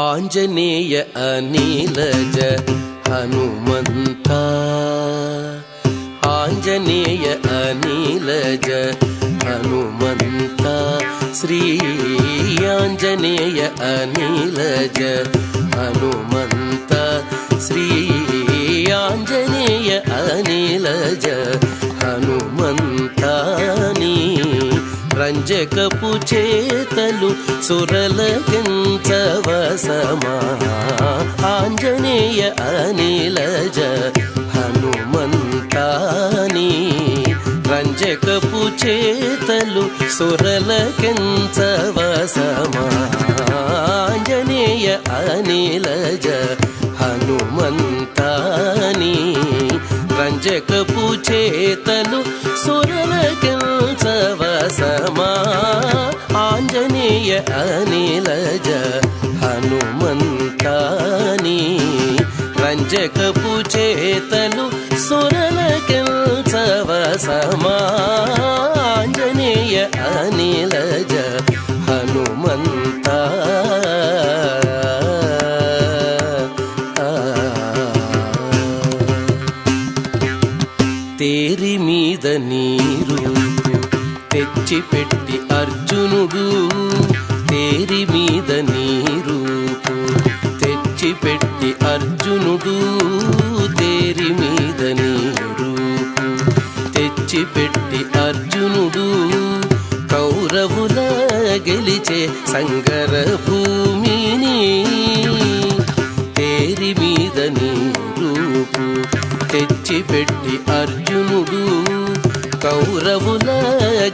आञ्जनेय अनिलज हनुमन्ता आञ्जनेय अनिलज हनुमन्ता श्रीयाञ्जनेय अनिलज हनुमन्ता श्रीयाञ्जनेय अनिलज రంజకపు చేతలు సురల సురలకించవసమా? ఆంజనేయ అనిలజ హనుమంతాని రంజకపు చేతలు సురల సురలకించవసమా? ఆంజనేయ అనిలజ హనుమంతాని రంజకపు చేతలు అనిలజ హనుమంతాని రంజకపు చేతలు సురలకించవసమా సమాంజనేయ అనిలజ హనుమంత మీద నీరు తెచ్చి అర్జునుడు తేరి మీద నీరు తెచ్చి పెట్టి అర్జునుడు కౌరవుల గెలిచే సంగర భూమిని తేరి మీద నీరూపు తెచ్చి పెట్టి అర్జునుడు కౌరవుల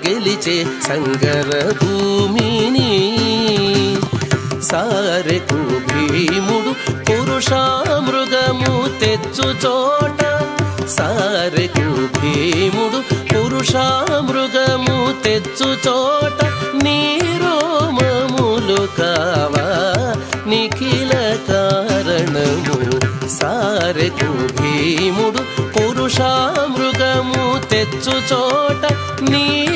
గెలిచే సంగర భూమిని సారెకు భీముడు పురుషామృగము తెచ్చు చోట. సారెకు భీముడు పురుషామృగము తెచ్చు చోట. నీరోమములు కావా నిఖిల కారణము. సారెకు భీముడు పురుషామృగము తెచ్చు చోట. నీ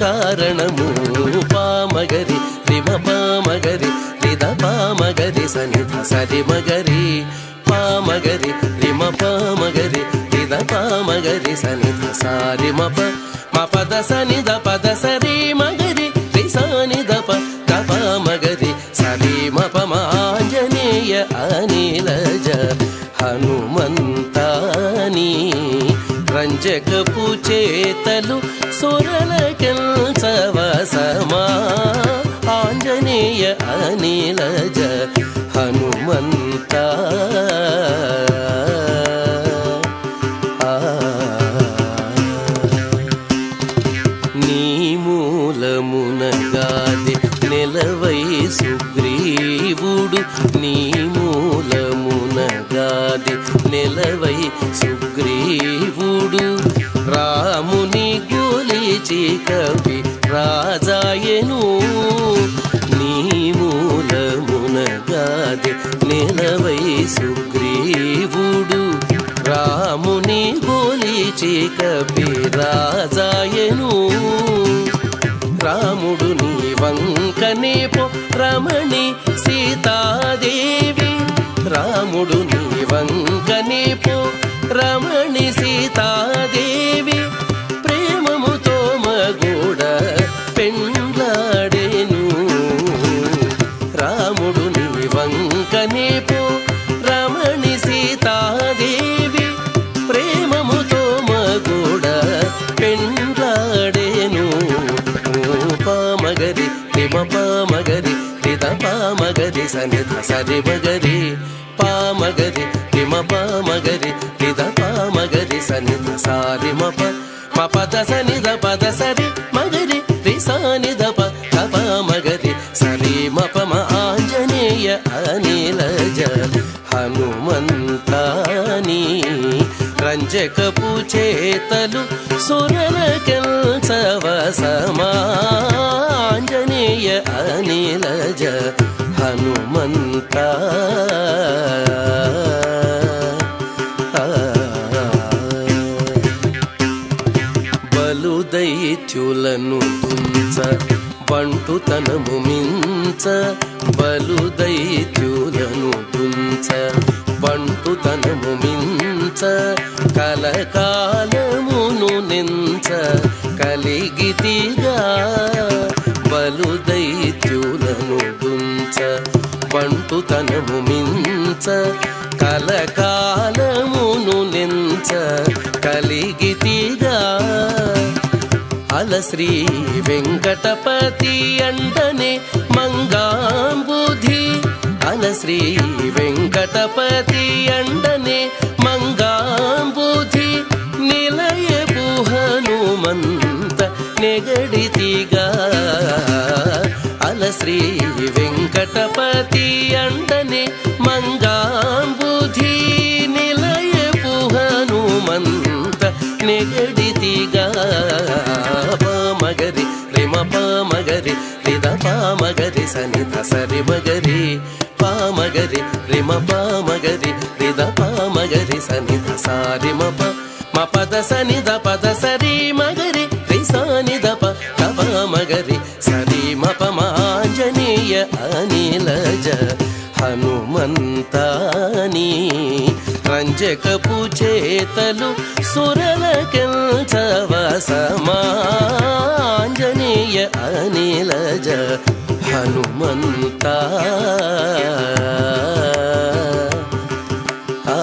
కారణము. పామగరి రిమ పామగరి రిద పామగరి సనిధ సరి మగరి. పామగరి రిమ పామగరి రిద పామగరి సనిధ సారి మప. మపద సనిధ పద సరి మగరి రి సనిధ ప గప మగరి సరి మప మాంజనేయ అనిలజ హనుమంతానీ. జగపు చేతలు సురలకెల్సవసమా ఆంజనేయ అనిలజ హనుమంత. నీ మూలమునగాది నిలవై సుగ్రీ గోలిచి కవి రాజాయను. నీ మూలమునగాది నిలవై సుగ్రీవుడు. రాముని గోలిచి కవి రాజాయను. రాముడు నీ వంకనే పో రమణి సీతాదేవి. రాముడు నీ వంకనే పో రమణి సీతాదేవి. పామగరి సనిధ సరి మగరి పామగరి రిమ పామగరి రిద పామగరి సనిధ సారి మప మపద సనిధ పద సరి మగరి రి సనిధ ప తప మగరి సరి మప మ ఆంజనేయ అనిలజ హనుమంతాని రంజకపు చేతలు సురలకెల్సవసమా ఆంజనేయ అనిలజ హనుమంత. బలుదైత్యులను తుంచ బంటుతనము మించ. బలుదైత్యులను తుంచ బంటుతనము మించ. కలకాలమును నించ కలిగితిగా బలు దైత్యులను గుంచ బంటుతనము మించ కలకాలమును నించ కలిగితిగా అల శ్రీ వెంకటపతి అంటనే మంగాంబుధి అల శ్రీ వెంకటపతి అండనే హనుమంత నెగడితిగా అల శ్రీ వెంకటపతి అండనే మంగాంబుధి నిలయపు హనుమంత నెగడితిగా పామగరి రిమ పామగరి రిద పామగరి సనిత సరి మగరి. పామగరి రిమ పామగరి రిద పామగరి సనిత సారి మప. మపద సనిద పుంజకపు చేతలు సురలకెల్చవ సమాంజనీయ అనిలజ హనుమంతా. ఆ